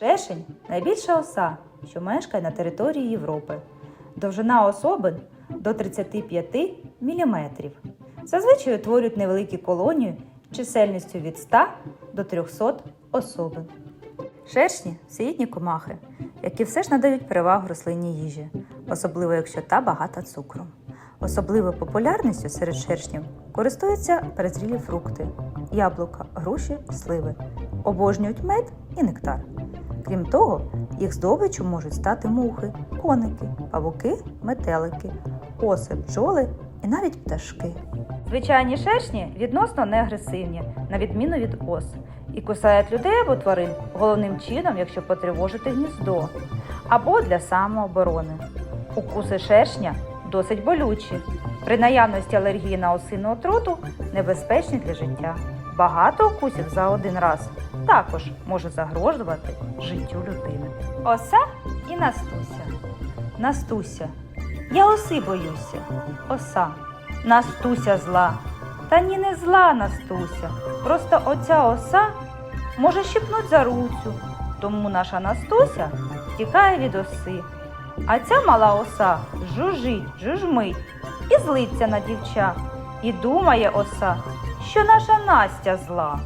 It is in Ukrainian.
Шершень найбільша оса, що мешкає на території Європи. Довжина особин до 35 мм. Зазвичай утворюють невеликі колонії чисельністю від 100 до 300 особин. Шершні всеїдні комахи, які все ж надають перевагу рослинній їжі, особливо якщо та багата цукром. Особливою популярністю серед шершнів користуються перезрілі фрукти, яблука, груші, сливи, обожнюють мед і нектар. Крім того, їх здобиччю можуть стати мухи, коники, павуки, метелики, оси, бджоли і навіть пташки. Звичайні шершні відносно неагресивні, на відміну від ос, і кусають людей або тварин головним чином, якщо потривожити гніздо, або для самооборони. Укуси шершня досить болючі. При наявності алергії на осину отруту небезпечні для життя. Багато укусів за один раз також може загрожувати життю людини. Оса і Настуся. Настуся. Я оси боюся. Оса. Настуся зла. Та ні не зла Настуся. Просто оця оса може щипнуть за руцю. Тому наша Настуся тікає від оси. А ця мала оса жужить, жужмить і злиться на дівча. І думає оса, що наша Настя зла.